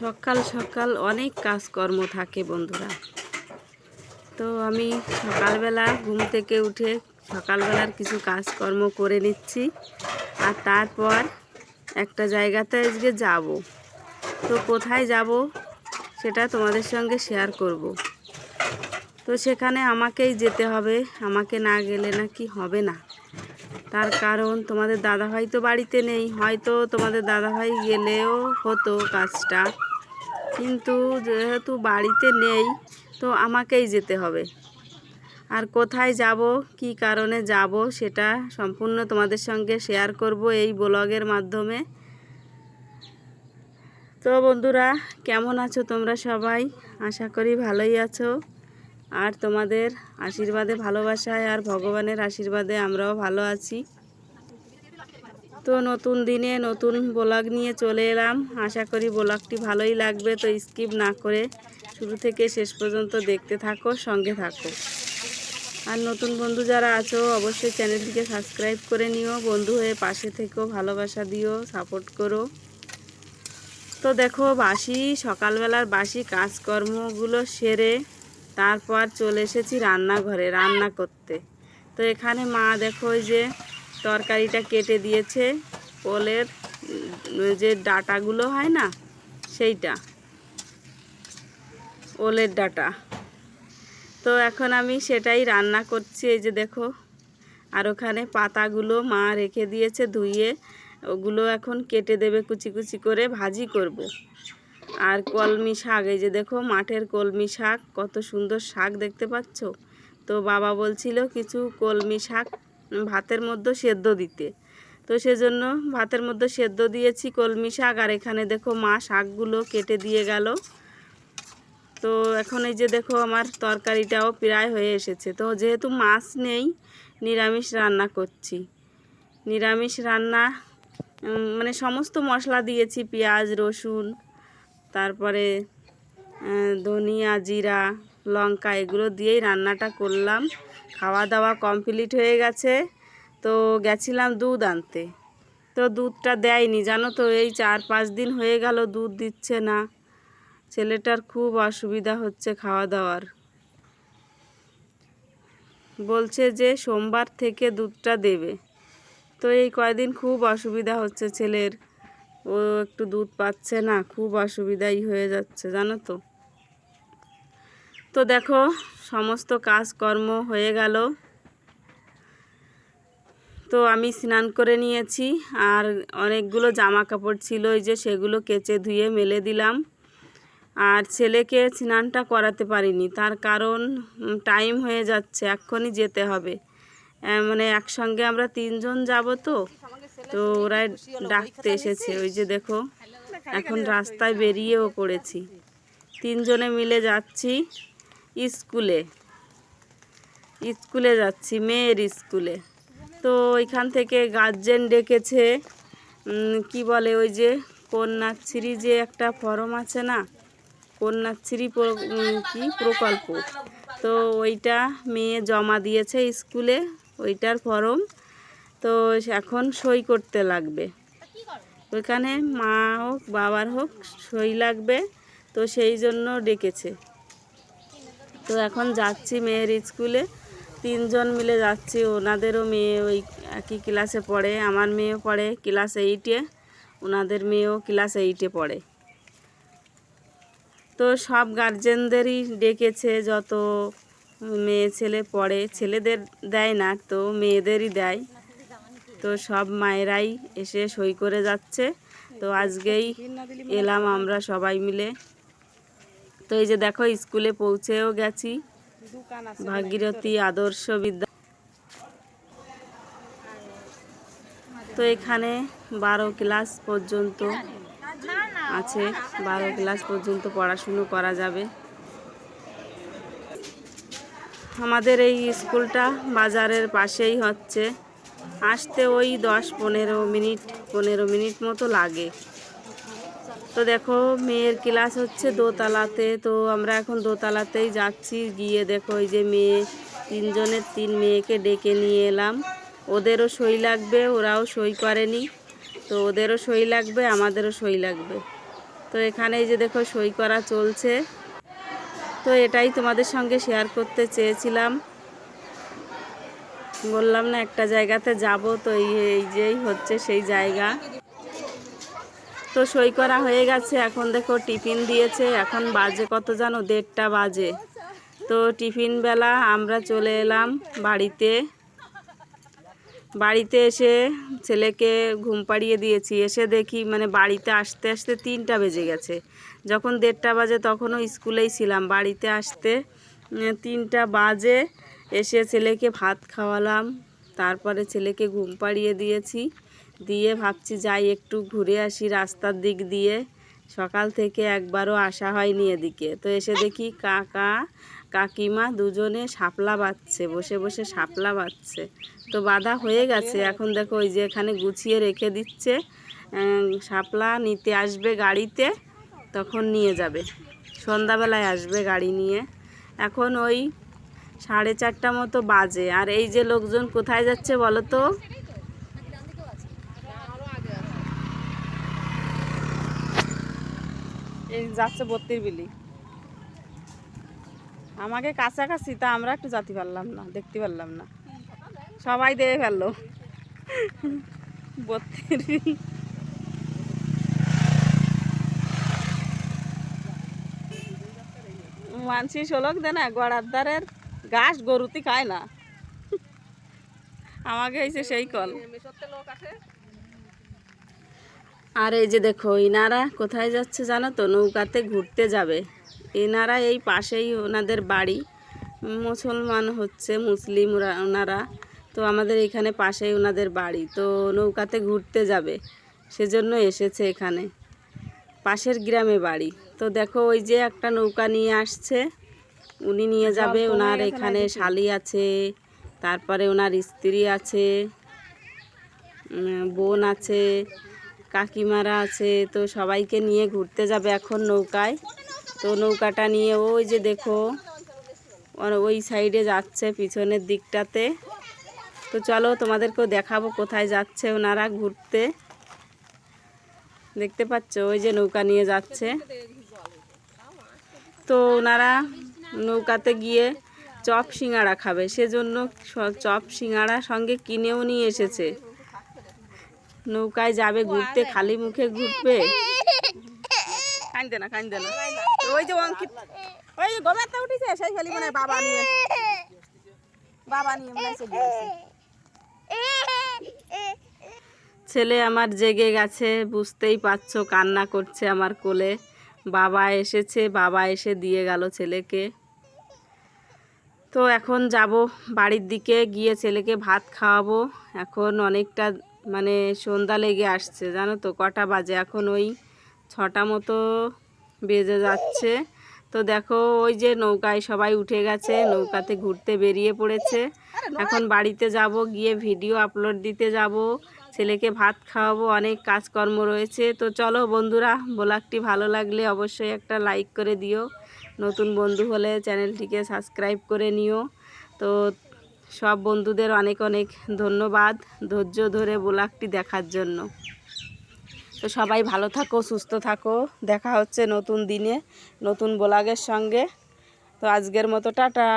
সকাল সকাল অনেক কাজকর্ম থাকে বন্ধুরা। তো আমি সকালবেলা ঘুম থেকে উঠে সকালবেলার কিছু কাজকর্ম করে নিচ্ছি আর তারপর একটা জায়গাতে আজকে যাব। তো কোথায় যাব সেটা তোমাদের সঙ্গে শেয়ার করব। তো সেখানে আমাকেই যেতে হবে, আমাকে না গেলে নাকি হবে না। তার কারণ তোমাদের দাদাভাই তো বাড়িতে নেই, হয়তো তোমাদের দাদাভাই গেলেও হতো কাজটা। কিন্তু যেহেতু বাড়িতে নেই, তো আমাকেই যেতে হবে। আর কোথায় যাব, কি কারণে যাব, সেটা সম্পূর্ণ তোমাদের সঙ্গে শেয়ার করব এই ব্লগের মাধ্যমে। তো বন্ধুরা, কেমন আছো তোমরা সবাই? আশা করি ভালোই আছো। আর তোমাদের আশীর্বাদে, ভালোবাসায় আর ভগবানের আশীর্বাদে আমরাও ভালো আছি। তো নতুন দিনে নতুন ব্লগ নিয়ে চলে এলাম। আশা করি ব্লগটি ভালোই লাগবে, তো স্কিপ না করে শুরু থেকে শেষ পর্যন্ত দেখতে থাকো, সঙ্গে থাকো। আর নতুন বন্ধু যারা আছো, অবশ্যই চ্যানেলটিকে সাবস্ক্রাইব করে নিও। বন্ধু হয়ে পাশে থেকেও ভালোবাসা দিও, সাপোর্ট করো। তো দেখো, বাসি, সকালবেলার বাসি কাজকর্মগুলো সেরে তারপর চলে এসেছি রান্নাঘরে, রান্না করতে। তো এখানে মা দেখো যে তরকারিটা কেটে দিয়েছে। ওলের যে ডাটাগুলো হয় না, সেইটা। ওলের ডাটা। তো এখন আমি সেটাই রান্না করছি, এই যে দেখো। আর ওখানে পাতাগুলো মা রেখে দিয়েছে ধুইয়ে ওগুলো এখন কেটে দেবে কুচি কুচি করে ভাজি করব। আর কলমি শাক, এই যে দেখো মাঠের কলমি শাক, কত সুন্দর শাক দেখতে পাচ্ছ? তো বাবা বলছিল কিছু কলমি শাক ভাতের মধ্যে সেদ্ধ দিতে। তো সেজন্য ভাতের মধ্যে সেদ্ধ দিয়েছি কলমি শাক। আর এখানে দেখো মা শাকগুলো কেটে দিয়ে গেল। তো এখন এই যে দেখো আমার তরকারিটাও প্রায় হয়ে এসেছে। তো যেহেতু মাছ নেই, নিরামিষ রান্না করছি। নিরামিষ রান্না মানে সমস্ত মশলা দিয়েছি, পেঁয়াজ, রসুন, তারপরে ধনিয়া, জিরা, লঙ্কা, এগুলো দিয়েই রান্নাটা করলাম। খাওয়া দাওয়া কমপ্লিট হয়ে গেছে। তো গেছিলাম দুধ আনতে। তো দুধটা দেয়নি, জানো তো, এই চার পাঁচ দিন হয়ে গেল দুধ দিচ্ছে না। ছেলেটার খুব অসুবিধা হচ্ছে খাওয়া দাওয়ার বলছে যে সোমবার থেকে দুধটা দেবে। তো এই কয়দিন খুব অসুবিধা হচ্ছে ছেলের। ও একটু দুধ পাচ্ছে না, খুব অসুবিধাই হয়ে যাচ্ছে, জানো তো। তো দেখো, সমস্ত কাজকর্ম হয়ে গেল। তো আমি স্নান করে নিয়েছি, আর অনেকগুলো জামা কাপড় ছিল ওই যে সেগুলো কেচে ধুয়ে মেলে দিলাম। আর ছেলেকে স্নানটা করাতে পারিনি, তার কারণ টাইম হয়ে যাচ্ছে, এক্ষুনি যেতে হবে। মানে একসঙ্গে আমরা তিনজন যাব তো তো ওরা ডাকতে এসেছে, ওই যে দেখো, এখন রাস্তায় বেরিয়েও পড়েছি। তিনজনে মিলে যাচ্ছি। স্কুলে। স্কুলে যাচ্ছি, মেয়ের স্কুলে। তো ওইখান থেকে গার্জেন ডেকেছে কি বলে ওই যে কন্যাশ্রী যে একটা ফর্ম আছে না? কন্যাশ্রী কি প্রকল্প। তো ওইটা মেয়ে জমা দিয়েছে স্কুলে, ওইটার ফর্ম তো এখন সই করতে লাগবে। ওইখানে মা হোক, বাবার হোক, সই লাগবে। তো সেই জন্য ডেকেছে। তো এখন যাচ্ছি মেয়ের স্কুলে। তিনজন মিলে যাচ্ছি, ওনাদেরও মেয়ে ওই একই ক্লাসে পড়ে, আমার মেয়েও পড়ে ক্লাস এইটে ওনাদের মেয়েও ক্লাস এইটে পড়ে। তো সব গার্জেনদেরই ডেকেছে, যত মেয়ে ছেলে পড়ে, ছেলেদের দেয় না, তো মেয়েদেরই দেয়। তো সব মায়েরাই এসে সই করে যাচ্ছে। তো আজকেই এলাম আমরা সবাই মিলে। তো এই যে দেখো স্কুলে পৌঁছেও গেছি। ভাগীরথী আদর্শ বিদ্যা তো এখানে বারো ক্লাস পর্যন্ত আছে। বারো ক্লাস পর্যন্ত পড়াশুনো করা যাবে। আমাদের এই স্কুলটা বাজারের পাশেই হচ্ছে। আসতে ওই দশ পনেরো মিনিট পনেরো মিনিট মতো লাগে। তো দেখো, মেয়ের ক্লাস হচ্ছে দোতলাতে। তো আমরা এখন দোতলাতেই যাচ্ছি। গিয়ে দেখো ওই যে মেয়ে, তিনজনের তিন মেয়েকে ডেকে নিয়ে এলাম। ওদেরও সই লাগবে, ওরাও সই করেনি। তো ওদেরও সই লাগবে, আমাদেরও সই লাগবে। তো এখানে যে দেখো, সই করা চলছে। তো এটাই তোমাদের সঙ্গে শেয়ার করতে চেয়েছিলাম। বললাম না, একটা জায়গাতে যাব। তো এই যেই হচ্ছে সেই জায়গা। তো সই করা হয়ে গেছে। এখন দেখো টিফিন দিয়েছে। এখন বাজে কত জানো? দেড়টা বাজে। তো টিফিন বেলা আমরা চলে এলাম বাড়িতে। বাড়িতে এসে ছেলেকে ঘুম পাড়িয়ে দিয়েছি। এসে দেখি মানে বাড়িতে আসতে আসতে তিনটা বেজে গেছে। যখন দেড়টা বাজে তখনও স্কুলেই ছিলাম। বাড়িতে আসতে তিনটা বাজে। এসে ছেলেকে ভাত খাওয়ালাম। তারপরে ছেলেকে ঘুম পাড়িয়ে দিয়েছি। দিয়ে ভাবছি যাই, একটু ঘুরে আসি রাস্তার দিক দিয়ে। সকাল থেকে একবারও আসা হয়নি এদিকে। তো এসে দেখি কাকা, কাকিমা দুজনে শাপলা বাচ্ছে বসে বসে শাপলা বাচ্ছে তো বাধা হয়ে গেছে, এখন দেখো ওই যে এখানে গুছিয়ে রেখে দিচ্ছে। শাপলা নিতে আসবে গাড়িতে, তখন নিয়ে যাবে। সন্ধ্যাবেলায় আসবে গাড়ি নিয়ে। এখন ওই সাড়ে চারটা মতো বাজে। আর এই যে লোকজন কোথায় যাচ্ছে বলো তো? এই যাচ্ছে বত্রির বিলি। আমাকে কাছাকাছি, তা আমরা একটু জাতি পারলাম না, দেখতে পারলাম না। সবাই দেখে ফেলল। বত্রির মানসি শোলক দে না গড়ার দ্বারের ঘাস গরুতি খায় না। আমাকে হয়েছে সেই কল। আর এই যে দেখো ইনারা কোথায় যাচ্ছে জানো তো? নৌকাতে ঘুরতে যাবে। এনারা এই পাশেই ওনাদের বাড়ি। মুসলমান হচ্ছে মুসলিম ওনারা। তো আমাদের এখানে পাশেই ওনাদের বাড়ি। তো নৌকাতে ঘুরতে যাবে। সেজন্য এসেছে এখানে। পাশের গ্রামে বাড়ি। তো দেখো ওই যে একটা নৌকা নিয়ে আসছে। উনি নিয়ে যাবে। ওনার এখানে শালি আছে। তারপরে ওনার স্ত্রী আছে। বোন আছে। কাকিমারা আছে, তো সবাইকে নিয়ে ঘুরতে যাবে এখন নৌকায়। তো নৌকাটা নিয়ে ওই যে দেখো ওই সাইডে যাচ্ছে পিছনের দিকটাতে। তো চলো তোমাদেরকেও দেখাবো কোথায় যাচ্ছে ওনারা ঘুরতে। দেখতে পাচ্ছ, ওই যে নৌকা নিয়ে যাচ্ছে। তো ওনারা নৌকাতে গিয়ে চপ সিঙ্গাড়া খাবে, সেজন্য চপ সিঙ্গাড়া সঙ্গে কিনেও নিয়ে এসেছে। নৌকায় যাবে ঘুরতে খালি মুখে ঘুরবে। কান্দে না কান্দে না। ওই যে অঙ্কিত ওই যে গোবেরটা উঠেছে সেই খালি মানে বাবা নিয়ে বাবা নিয়ে মনে। ছেলে আমার জেগে গেছে বুঝতেই পারছ কান্না করছে আমার কোলে। বাবা এসেছে বাবা এসে দিয়ে গেল ছেলেকে। তো এখন যাব বাড়ির দিকে গিয়ে ছেলেকে ভাত খাওয়াবো। এখন অনেকটা মানে সন্ধ্যা লেগে আসছে, জানো তো? কটা বাজে? এখন ওই ছটা মতো বেজে যাচ্ছে। তো দেখো, ওই যে নৌকায় সবাই উঠে গেছে, নৌকাতে ঘুরতে বেরিয়ে পড়েছে। এখন বাড়িতে যাব, গিয়ে ভিডিও আপলোড দিতে যাব। ছেলেকে ভাত খাওয়াবো, অনেক কাজকর্ম রয়েছে। তো চলো বন্ধুরা, ব্লগটি ভালো লাগলে অবশ্যই একটা লাইক করে দিও। নতুন বন্ধু হলে চ্যানেলটিকে সাবস্ক্রাইব করে নিও। তো সব বন্ধুদের অনেক অনেক ধন্যবাদ ধৈর্য ধরে ব্লগটি দেখার জন্য। তো সবাই ভালো থাকো, সুস্থ থাকো। দেখা হচ্ছে নতুন দিনে, নতুন ব্লগের সঙ্গে। তো আজকের মতো টাটা।